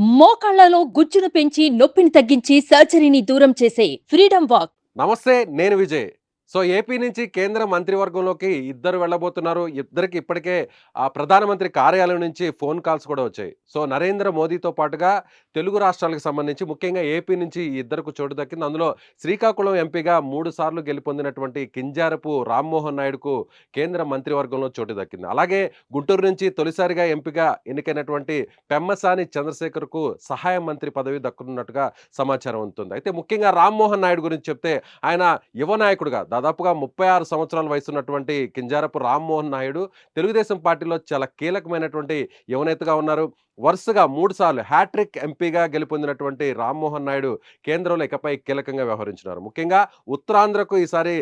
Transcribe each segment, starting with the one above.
మోకాళ్ళలో గుజ్జును పెంచి నొప్పిని తగ్గించి సర్జరీని దూరం చేసే ఫ్రీడమ్ వాక్. నమస్తే నేను విజయ్. సో ఏపీ నుంచి కేంద్ర మంత్రివర్గంలోకి ఇద్దరు వెళ్ళబోతున్నారు. ఇద్దరికి ఇప్పటికే ఆ ప్రధానమంత్రి కార్యాలయం నుంచి ఫోన్ కాల్స్ కూడా వచ్చాయి. సో నరేంద్ర మోదీతో పాటుగా తెలుగు రాష్ట్రాలకు సంబంధించి ముఖ్యంగా ఏపీ నుంచి ఇద్దరుకు ఇద్దరికి చోటు దక్కింది. అందులో శ్రీకాకుళం ఎంపీగా మూడు సార్లు గెలుపొందినటువంటి కింజారపు రామ్మోహన్ నాయుడుకు కేంద్ర మంత్రివర్గంలో చోటు దక్కింది. అలాగే గుంటూరు నుంచి తొలిసారిగా ఎంపీగా ఎన్నికైనటువంటి పెమ్మసాని చంద్రశేఖర్కు సహాయ మంత్రి పదవి దక్కునున్నట్టుగా సమాచారం ఉంటుంది అయితే ముఖ్యంగా రామ్మోహన్ నాయుడు గురించి చెప్తే ఆయన యువ నాయకుడుగా దాదాపుగా ముప్పై ఆరు సంవత్సరాల వయసు ఉన్నటువంటి కింజారపు రామ్మోహన్ నాయుడు తెలుగుదేశం పార్టీలో చాలా కీలకమైనటువంటి యువనేతగా ఉన్నారు. వరుసగా మూడుసార్లు హ్యాట్రిక్ ఎంపీగా గెలుపొందినటువంటి రామ్మోహన్ నాయుడు కేంద్రంలో ఇకపై కీలకంగా వ్యవహరించినారు. ముఖ్యంగా ఉత్తరాంధ్రకు ఈసారి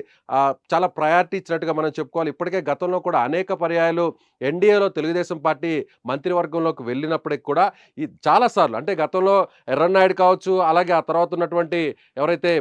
చాలా ప్రయారిటీ ఇచ్చినట్టుగా మనం చెప్పుకోవాలి. ఇప్పటికే గతంలో కూడా అనేక పర్యాయాలు ఎన్డీఏలో తెలుగుదేశం పార్టీ మంత్రివర్గంలోకి వెళ్ళినప్పటికి కూడా ఈ చాలాసార్లు అంటే గతంలో ఎర్రన్నాయుడు కావచ్చు అలాగే ఆ తర్వాత ఉన్నటువంటి ఎవరైతే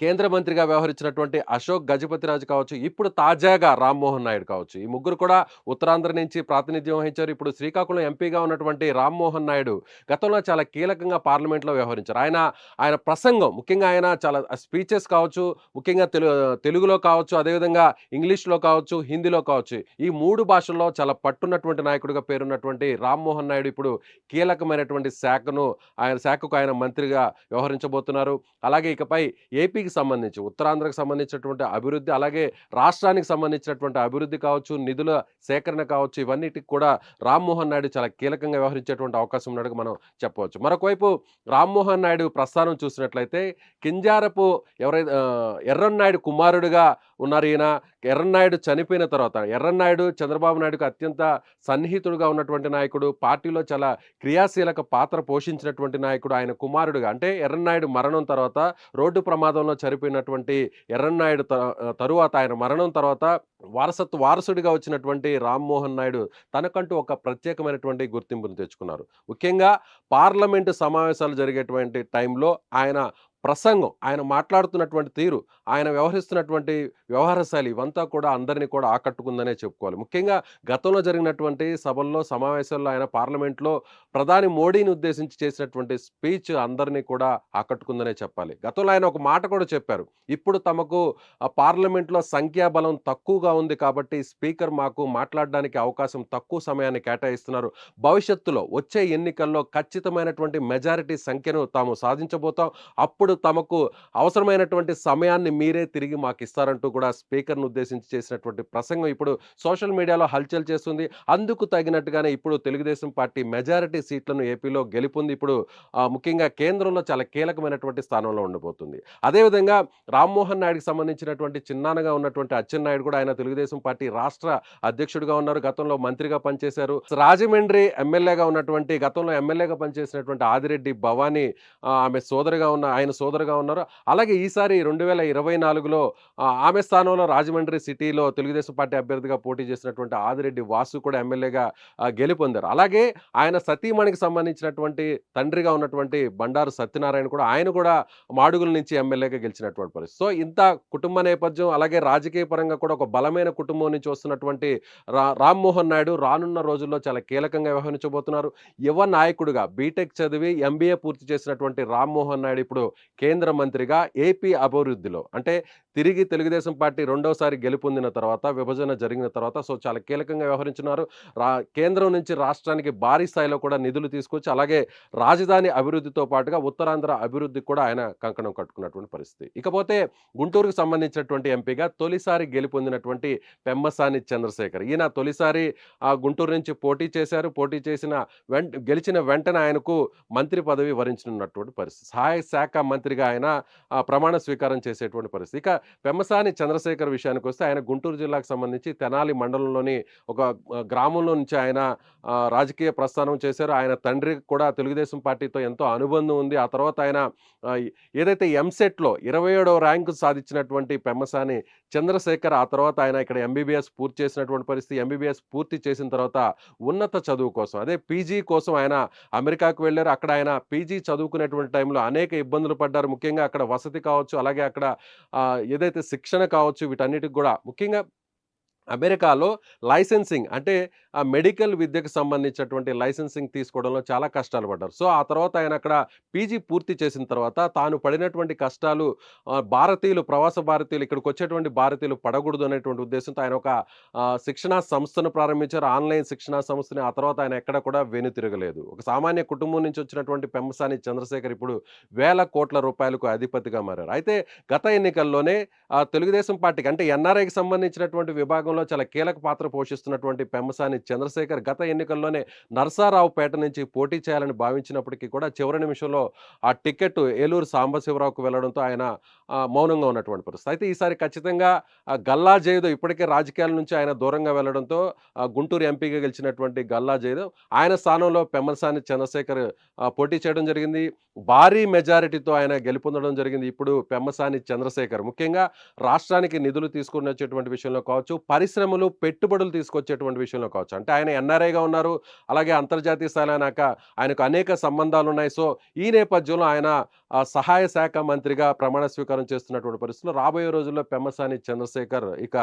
కేంద్ర మంత్రిగా వ్యవహరించినటువంటి అశోక్ గజపతిరాజు కావచ్చు ఇప్పుడు తాజాగా రామ్మోహన్ నాయుడు కావచ్చు. ఈ ముగ్గురు కూడా ఉత్తరాంధ్ర నుంచి ప్రాతినిధ్యం వహించారు. ఇప్పుడు శ్రీకాకుళం ఎంపీగా ఉన్నటువంటి రామ్మోహన్ నాయుడు గతంలో చాలా కీలకంగా పార్లమెంట్లో వ్యవహరించారు. ఆయన ఆయన ప్రసంగం ముఖ్యంగా ఆయన చాలా స్పీచెస్ కావచ్చు ముఖ్యంగా తెలు తెలుగులో కావచ్చు అదేవిధంగా ఇంగ్లీష్లో కావచ్చు హిందీలో కావచ్చు. ఈ మూడు భాషల్లో చాలా పట్టున్నటువంటి నాయకుడిగా పేరున్నటువంటి రామ్మోహన్ నాయుడు ఇప్పుడు కీలకమైనటువంటి శాఖను ఆయన శాఖకు ఆయన మంత్రిగా వ్యవహరించబోతున్నారు. అలాగే ఇకపై ఏపీకి సంబంధించి ఉత్తరాంధ్రకు సంబంధించినటువంటి అభివృద్ధి అలాగే రాష్ట్రానికి సంబంధించినటువంటి అభివృద్ధి కావచ్చు నిధుల సేకరణ కావచ్చు ఇవన్నిటికి కూడా రామ్మోహన్ నాయుడు చాలా కీలకంగా వ్యవహరించేటువంటి అవకాశం ఉన్నట్టుగా మనం చెప్పవచ్చు. మరొకవైపు రామ్మోహన్ నాయుడు ప్రస్థానం చూసినట్లయితే కింజారపు ఎవరైతే ఎర్రన్నాయుడు కుమారుడుగా ఉన్నారు. ఈయన ఎర్రన్నాయుడు చనిపోయిన తర్వాత ఎర్రన్నాయుడు చంద్రబాబు నాయుడుకు అత్యంత సన్నిహితుడుగా ఉన్నటువంటి నాయకుడు పార్టీలో చాలా క్రియాశీలక పాత్ర పోషించినటువంటి నాయకుడు ఆయన కుమారుడుగా. అంటే ఎర్రన్నాయుడు మరణం తర్వాత రోడ్డు ప్రమాదంలో చనిపోయినటువంటి ఎర్రన్నాయుడు త- తరువాత ఆయన మరణం తర్వాత వారసత్వ వారసుడిగా వచ్చినటువంటి రామ్మోహన్ నాయుడు తనకంటూ ఒక ప్రత్యేకమైనటువంటి గుర్తింపును తెచ్చుకున్నారు. ముఖ్యంగా పార్లమెంటు సమావేశాలు జరిగేటువంటి టైంలో ఆయన ప్రసంగం. ఆయన మాట్లాడుతున్నటువంటి తీరు ఆయన వ్యవహరిస్తున్నటువంటి వ్యవహారశైలి ఇవంతా కూడా అందరినీ కూడా ఆకట్టుకుందనే చెప్పుకోవాలి. ముఖ్యంగా గతంలో జరిగినటువంటి సభల్లో సమావేశాల్లో ఆయన పార్లమెంట్లో ప్రధాని మోడీని ఉద్దేశించి చేసినటువంటి స్పీచ్ అందరినీ కూడా ఆకట్టుకుందనే చెప్పాలి. గతంలో ఆయన ఒక మాట కూడా చెప్పారు. ఇప్పుడు తమకు ఆ పార్లమెంట్లో సంఖ్యాబలం తక్కువగా ఉంది కాబట్టి స్పీకర్ మాకు మాట్లాడడానికి అవకాశం తక్కువ సమయాన్ని కేటాయిస్తున్నారు. భవిష్యత్తులో వచ్చే ఎన్నికల్లో ఖచ్చితమైనటువంటి మెజారిటీ సంఖ్యను తాము సాధించబోతాం. అప్పుడు తమకు అవసరమైనటువంటి సమయాన్ని మీరే తిరిగి మాకు ఇస్తారంటూ కూడా స్పీకర్ను ఉద్దేశించి చేసినటువంటి ప్రసంగం ఇప్పుడు సోషల్ మీడియాలో హల్చల్ చేస్తుంది. అందుకు తగినట్టుగానే ఇప్పుడు తెలుగుదేశం పార్టీ మెజారిటీ సీట్లను ఏపీలో గెలుపొంది ఇప్పుడు ముఖ్యంగా కేంద్రంలో చాలా కీలకమైనటువంటి స్థానంలో ఉండబోతుంది. అదేవిధంగా రామ్మోహన్ నాయుడుకి సంబంధించినటువంటి చిన్నానగా ఉన్నటువంటి అచ్చెన్నాయుడు కూడా ఆయన తెలుగుదేశం పార్టీ రాష్ట్ర అధ్యక్షుడిగా ఉన్నారు. గతంలో మంత్రిగా పనిచేశారు. రాజమండ్రి ఎమ్మెల్యేగా ఉన్నటువంటి గతంలో ఎమ్మెల్యేగా పనిచేసినటువంటి ఆదిరెడ్డి భవానీ ఆమె సోదరుగా ఉన్న ఆయన సోదరుగా ఉన్నారు. అలాగే ఈసారి రెండు వేల ఇరవై నాలుగులో ఆమె స్థానంలో రాజమండ్రి సిటీలో తెలుగుదేశం పార్టీ అభ్యర్థిగా పోటీ చేసినటువంటి ఆదిరెడ్డి వాసు కూడా ఎమ్మెల్యేగా గెలుపొందారు. అలాగే ఆయన సతీమణికి సంబంధించినటువంటి తండ్రిగా ఉన్నటువంటి బండారు సత్యనారాయణ కూడా ఆయన కూడా మాడుగుల నుంచి ఎమ్మెల్యేగా గెలిచినటువంటి పరిస్థితి. సో ఇంత కుటుంబ నేపథ్యం అలాగే రాజకీయ పరంగా కూడా ఒక బలమైన కుటుంబం నుంచి వస్తున్నటువంటి రా రామ్మోహన్ నాయుడు రానున్న రోజుల్లో చాలా కీలకంగా వ్యవహరించబోతున్నారు. యువ నాయకుడిగా బీటెక్ చదివి ఎంబీఏ పూర్తి చేసినటువంటి రామ్మోహన్ నాయుడు ఇప్పుడు కేంద్ర మంత్రిగా ఏపీ అభివృద్ధిలో. అంటే తిరిగి తెలుగుదేశం పార్టీ రెండోసారి గెలుపొందిన తర్వాత విభజన జరిగిన తర్వాత సో చాలా కీలకంగా వ్యవహరించున్నారు. రా కేంద్రం నుంచి రాష్ట్రానికి భారీ స్థాయిలో కూడా నిధులు తీసుకొచ్చి అలాగే రాజధాని అభివృద్ధితో పాటుగా ఉత్తరాంధ్ర అభివృద్ధికి కూడా ఆయన కంకణం కట్టుకున్నటువంటి పరిస్థితి. ఇకపోతే గుంటూరుకు సంబంధించినటువంటి ఎంపీగా తొలిసారి గెలుపొందినటువంటి పెమ్మసాని చంద్రశేఖర్. ఈయన తొలిసారి ఆ గుంటూరు నుంచి పోటీ చేశారు. పోటీ చేసిన వెంట గెలిచిన వెంటనే ఆయనకు మంత్రి పదవి వరించనున్నటువంటి పరిస్థితి. సహాయ శాఖ మంత్రిగా ఆయన ఆ, ప్రమాణ స్వీకారం చేసేటువంటి పరిస్థితి. ఇక పెమ్మసాని చంద్రశేఖర్ విషయానికి వస్తే ఆయన గుంటూరు జిల్లాకు సంబంధించి తెనాలి మండలంలోని ఒక గ్రామంలో నుంచి ఆయన రాజకీయ ప్రస్థానం చేశారు. ఆయన తండ్రి కూడా తెలుగుదేశం పార్టీతో ఎంతో అనుబంధం ఉంది. ఆ తర్వాత ఆయన ఏదైతే ఎంసెట్లో ఇరవై ఏడవ ర్యాంకు సాధించినటువంటి పెమ్మసాని చంద్రశేఖర్ ఆ తర్వాత ఆయన ఇక్కడ ఎంబీబీఎస్ పూర్తి చేసినటువంటి పరిస్థితి ఎంబీబీఎస్ పూర్తి చేసిన తర్వాత ఉన్నత చదువు కోసం అదే పీజీ కోసం ఆయన అమెరికాకు వెళ్ళారు. అక్కడ ఆయన పీజీ చదువుకునేటువంటి టైంలో అనేక ఇబ్బందులు పడ్డారు. ముఖ్యంగా అక్కడ వసతి కావచ్చు అలాగే అక్కడ ఏదైతే శిక్షణ కావచ్చు వీటన్నిటికి కూడా ముఖ్యంగా అమెరికాలో లైసెన్సింగ్ అంటే ఆ మెడికల్ విద్యకు సంబంధించినటువంటి లైసెన్సింగ్ తీసుకోవడంలో చాలా కష్టాలు పడ్డారు. సో ఆ తర్వాత ఆయన అక్కడ పీజీ పూర్తి చేసిన తర్వాత తాను పడినటువంటి కష్టాలు భారతీయులు ప్రవాస భారతీయులు ఇక్కడికి వచ్చేటువంటి భారతీయులు పడకూడదు అనేటువంటి ఉద్దేశంతో ఆయన ఒక శిక్షణా సంస్థను ప్రారంభించారు. ఆన్లైన్ శిక్షణా సంస్థని ఆ తర్వాత ఆయన ఎక్కడ కూడా వెనుతిరగలేదు. ఒక సామాన్య కుటుంబం నుంచి వచ్చినటువంటి పెమ్మసాని చంద్రశేఖర్ ఇప్పుడు వేల కోట్ల రూపాయలకు అధిపతిగా మారారు. అయితే గత ఎన్నికల్లోనే తెలుగుదేశం పార్టీకి అంటే ఎన్ఆర్ఐకి సంబంధించినటువంటి విభాగంలో చాలా కీలక పాత్ర పోషిస్తున్నటువంటి పెమ్మసాని చంద్రశేఖర్ గత ఎన్నికల్లోనే నర్సారావుపేట నుంచి పోటీ చేయాలని భావించినప్పటికీ కూడా చివరి నిమిషంలో ఆ టికెట్ ఏలూరు సాంబశివరావుకు వెళ్ళడంతో ఆయన మౌనంగా ఉన్నటువంటి పరిస్థితి. అయితే ఈసారి ఖచ్చితంగా గల్లా జయదేవ్ ఇప్పటికే రాజకీయాల నుంచి ఆయన దూరంగా వెళ్ళడంతో గుంటూరు ఎంపీగా గెలిచినటువంటి గల్లా జయదేవ్ ఆయన స్థానంలో పెమ్మసాని చంద్రశేఖర్ పోటీ చేయడం జరిగింది. భారీ మెజారిటీతో ఆయన గెలుపొందడం జరిగింది. ఇప్పుడు పెమ్మసాని చంద్రశేఖర్ ముఖ్యంగా రాష్ట్రానికి నిధులు తీసుకుని వచ్చేటువంటి విషయంలో కావచ్చు పరిశ్రమలు పెట్టుబడులు తీసుకొచ్చేటువంటి విషయంలో కావచ్చు. అంటే ఆయన ఎన్ఆర్ఐగా ఉన్నారు. అలాగే అంతర్జాతీయ స్థాయిలో ఆయనక ఆయనకు అనేక సంబంధాలు ఉన్నాయి. సో ఈ నేపథ్యంలో ఆయన సహాయ శాఖ మంత్రిగా ప్రమాణ స్వీకారం చేస్తున్నటువంటి పరిస్థితుల్లో రాబోయే రోజుల్లో పెమ్మసాని చంద్రశేఖర్ ఇక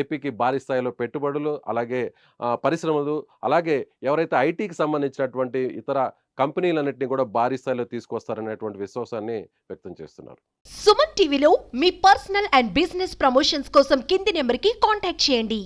ఏపీకి భారీ స్థాయిలో పెట్టుబడులు అలాగే పరిశ్రమలు అలాగే ఎవరైతే ఐటీకి సంబంధించినటువంటి ఇతర కంపెనీలన్నింటినీ కూడా భారీ స్థాయిలో తీసుకొస్తారనేటువంటి విశ్వాసాన్ని వ్యక్తం చేస్తున్నారు. సుమన్ టీవీలో మీ పర్సనల్ అండ్ బిజినెస్ ప్రమోషన్స్ కోసం కింది నెంబర్కి కాంటాక్ట్ చేయండి.